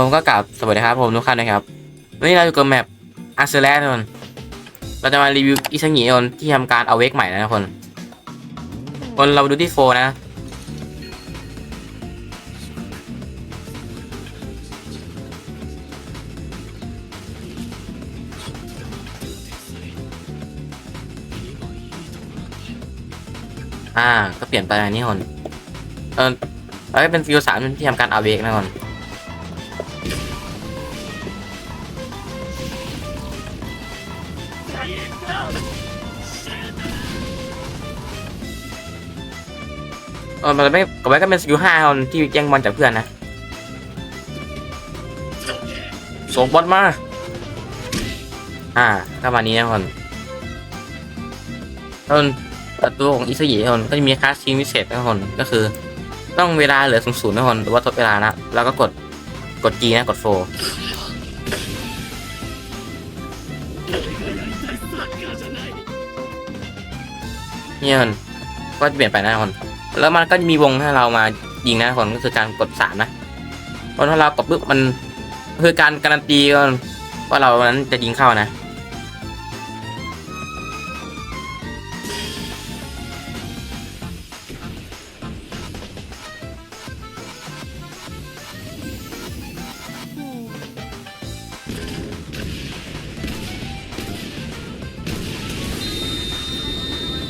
ผมก็กลับสวัสดีครับผมทุกท่านนะครับวันนี้เราอยู่กับแมปอาร์เซเลสทุกคนเราจะมารีวิวอิซังิคนที่ทำการเอาเวกใหม่นะทุกคน คนเราดูที่โฟนะ อ่า ก็เปลี่ยนไปอันนี้คน เออแล้วก็เป็นฟิวสามที่ทำการเอาเวกนะคน เออมันไม่กับไว้ก็เป็นสกิลห้าคนที่แย่งบอลจากเพื่อนนะ ส่งบอลมา อ่าก็มานี้นะคนต้นประตูของอิสยิคนก็จะมีคลาสชิงพิเศษนะคนก็คือ ต้องเวลาเหลือสูงสุดนะคนหรือว่าทดเวลานะ แล้วก็กดกด G นะกดโฟ เนี่ยคนก็จะเปลี่ยนไปนะคนแล้วมันก็จะมีวงให้เรามายิงนะคนก็คือการกดสามนะเพราะถ้าเรากดปุ๊บมันคือการการันตีว่าเรานั้นจะยิงเข้านะ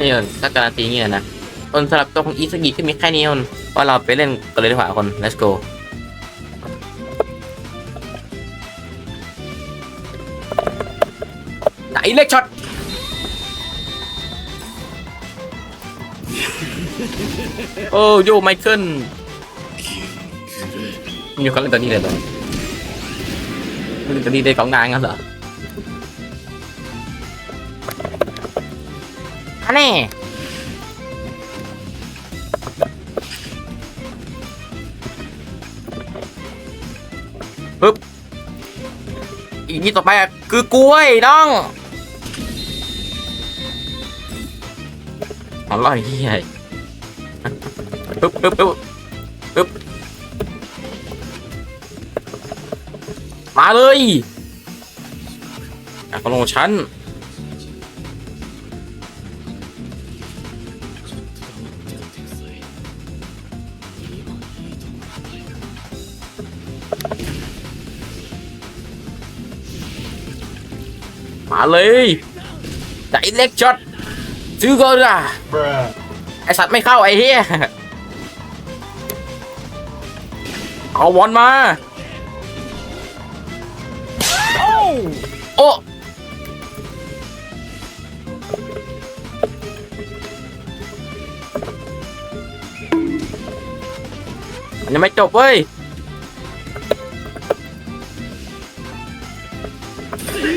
นี่คนถ้าการันตีเงี้ยนะคนสำหรับตัวของอีสกิก็มีแค่นี้คนว่าเราไปเล่นกันเลยดีกว่าคน let's go ไหนเล็กช็อตโอ้โยไมเคิลมีคนเล่นตัวนี้เลยเหรอเล่นตัวนี้ได้กองงานงั้นเหรอ อันนี้ปึ๊บ อีกนิดต่อไปอะคือกล้วยน้องอร่อยที่ใหญ่ปึ๊บปึ๊บปึ๊บปึ๊บ มาเลยอะของฉัน มาเลยไดเล็กช็อตซื้อก่อนอะ Bruh. ไอสัตว์ไม่เข้าไอ้เหี้ยเอาบอลมา โอ้มันยังไม่จบเว้ย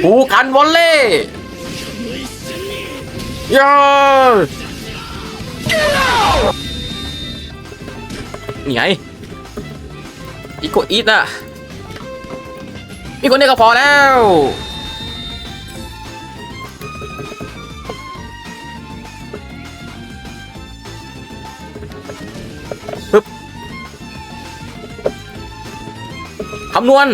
ผูกันวอลเล่ยานี่ไงอีโกอีทอะมีคนเดียวก็พอแล้วปึ๊บคำนวณ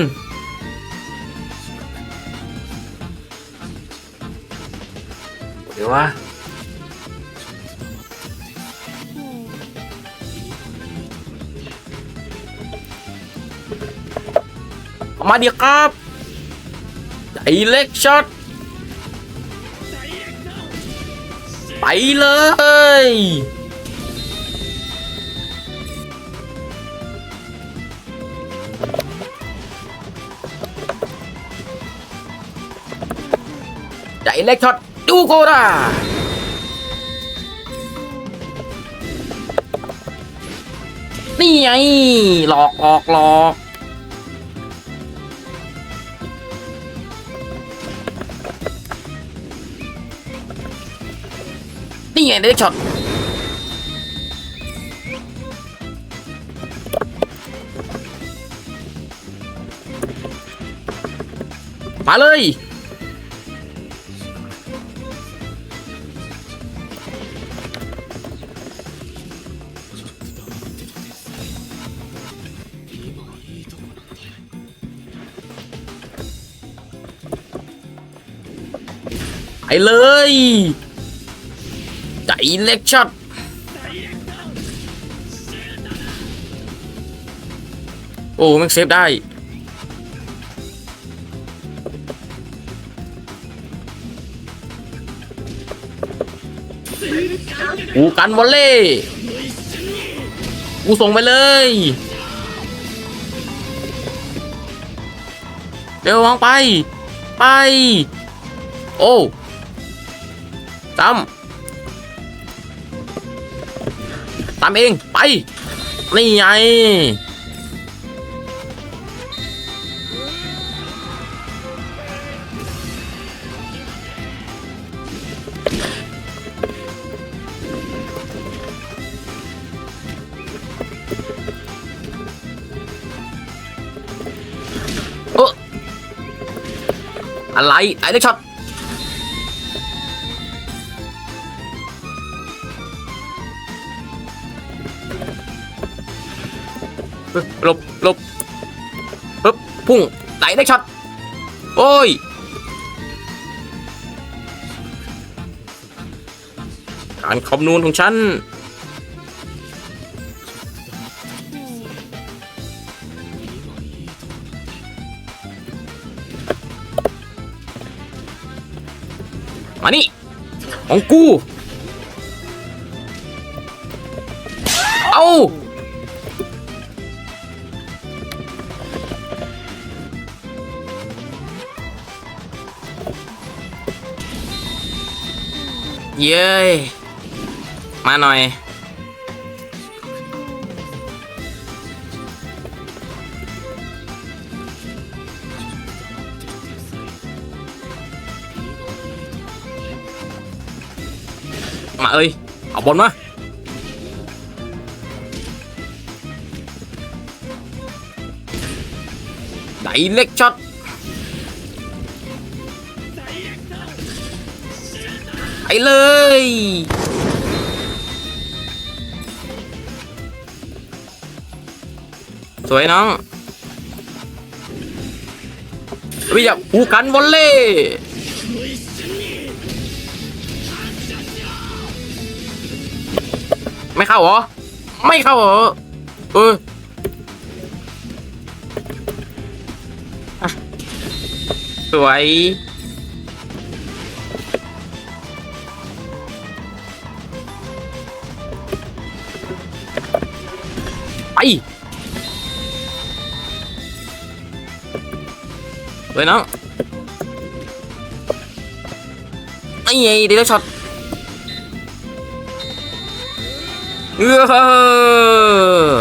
ดี๋ยวว่าเอามาเดี๋ยวครับไอเล็กช็อตไปเลยไอเล็กช็อต ดูโกรานี่ไงหลอกหลอกหลอกนี่ไงเล็กช็อตมาเลย ไปเลยใจเล็กช็อตโอ้แมันเซฟได้กูกันวอลเล่กูส่งไปเลยเร็ววางไป ไป โอ้ ตามตามเองไป นี่ไงอออะไรไอ้เด็กช็อต หลบหลบปึ๊บพุ่งไหลเด็กช็อตโอ้ยการคำนวณของฉันมานี่ของกู เอา เย้ยมาหน่อยมาเอ้ย เอาบอลมาไดเล็กช็อต ไปเลย สวยน้องวิจาผูกันวอลเล่ไม่เข้าเหรอ ไม่เข้าเหรอ เออสวย เลยนะไอ้ยัยดีแล้วช็อตเออ